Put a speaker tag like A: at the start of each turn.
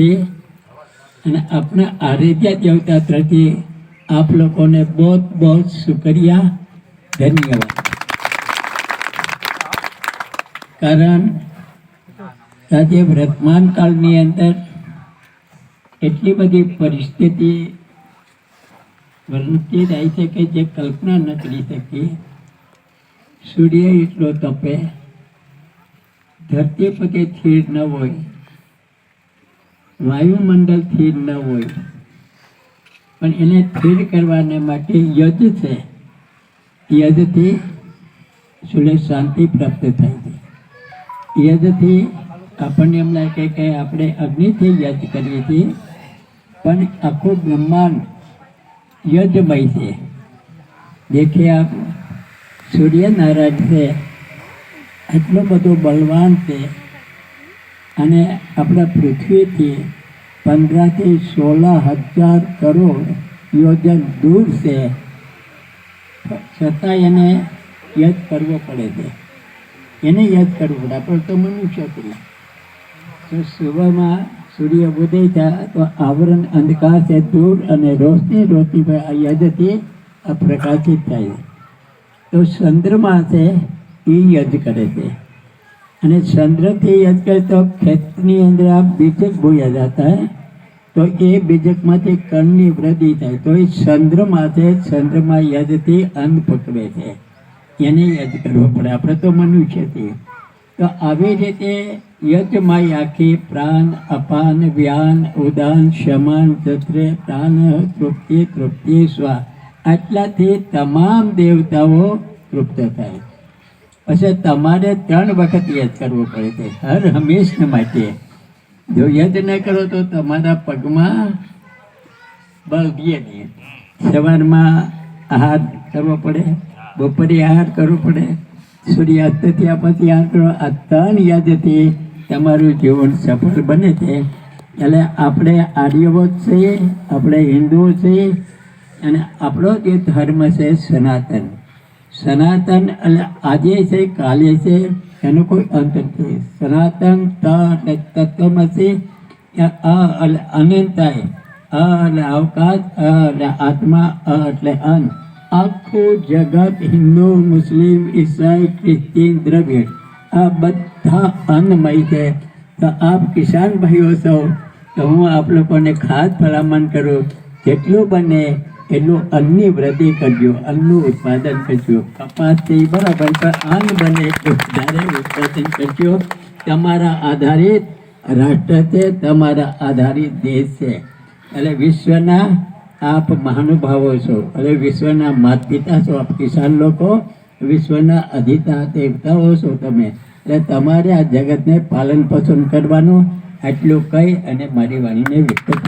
A: તરફથી અને આપણા આરાધ્ય દેવતા પ્રત્યે આપ લોકોને બહુ બહુ શુક્રિયા. ધન્યવાદ. કારણ આજે વર્તમાન કાળની અંદર એટલી બધી પરિસ્થિતિ વર્ણતી જાય છે કે જે કલ્પના ન કરી શકીએ. સૂર્ય એટલો તપે, ધરતી પગે થીર ન હોય. વાયુમંડળ ન હોય. પણ એને સ્થિર કરવાને માટે યજ છે. યજથી સુલે શાંતિ પ્રાપ્ત થાય છે. યજથી આપણને એમ લાગે કે આપણે અગ્નિથી યજ કરીએ છીએ, પણ આખું બ્રહ્માંડ યજમય છે. દેખે આપ સૂર્યનારાયણ છે, આટલો બધો બળવાન છે. અને આપણા પૃથ્વીથી પંદરથી સોળ હજાર કરોડ યોજન દૂર છે. છતાં એને યજ કરવો પડે છે. એને યજ કરવું પડે. આપણે તો મનુષ્ય છીએ. તો સુબહમાં સૂર્ય ઉદય થાય તો આવરણ અંધકાર છે દૂર અને રોશની રોશની પર આ યજથી આ પ્રકાશિત થાય. છે તો ચંદ્રમા છે એ યજ કરે છે. અને ચંદ્રથી યાદ કરે તો ખેતની અંદર આ બીજક બોયા જાતા હે. તો એ બીજકમાંથી કણની વૃદ્ધિ થાય. તો એ ચંદ્રમાંથી, ચંદ્રમા યજથી અન્ન પકવે છે. એને યજ કરવો પડે. આપણે તો મનુષ્ય છીએ. તો આવી રીતે યજમાઈ આખી પ્રાણ, અપાન, વ્યાન, ઉદાન, શમન, જત્રે, પ્રાણ, તૃપ્તિ તૃપ્તિ, સ્વા આટલાથી તમામ દેવતાઓ તૃપ્ત થાય. પછી તમારે ત્રણ વખત યાદ કરવો પડે છે હર હંમેશને માટે. જો યાદ ન કરો તો તમારા પગમાં બળ દે નહીં. સવારમાં આહાર કરવો પડે, બપોરે આહાર કરવો પડે સૂર્યાસ્ત થયા પછી આહાર કરો. આ ત્રણ યાદથી તમારું જીવન સફળ બને છે. એટલે આપણે આર્યવો છીએ, આપણે હિન્દુઓ છીએ, અને આપણો જે ધર્મ છે સનાતન. સનાતન એટલે આજે છે, કાલે છે, એનો કોઈ અંત નથી. સનાતન, ત એટલે તત્વમસી અ એટલે અનંતાય અ એટલે અવકાશ અ એટલે આત્મા અ એટલે અન. આખું જગત હિન્દુ, મુસ્લિમ, ઈસાઈ, ખ્રિસ્તીન, દ્રવિડ, આ બધા અન્નમય છે. તો આપ કિસાન ભાઈઓ છો તો હું આપ લોકોને ખાસ ભલામણ કરું, જેટલું બને એટલું અન્ય વૃદ્ધિ કરજો, અન્નનું ઉત્પાદન કરજો. કપાસથી બરાબર પણ અન્ન બને એટલું વધારે ઉત્પાદન કરજો. તમારા આધારિત રાષ્ટ્ર છે, તમારા આધારિત દેશ છે. એટલે વિશ્વના આપ મહાનુભાવો છો, એટલે વિશ્વના માતા પિતા છો આપ કિસાન લોકો, વિશ્વના અધિતા દેવતાઓ છો તમે. એટલે તમારે આ જગતને પાલન પોષણ કરવાનું, આટલું કહી અને મારી વાણીને વ્યક્ત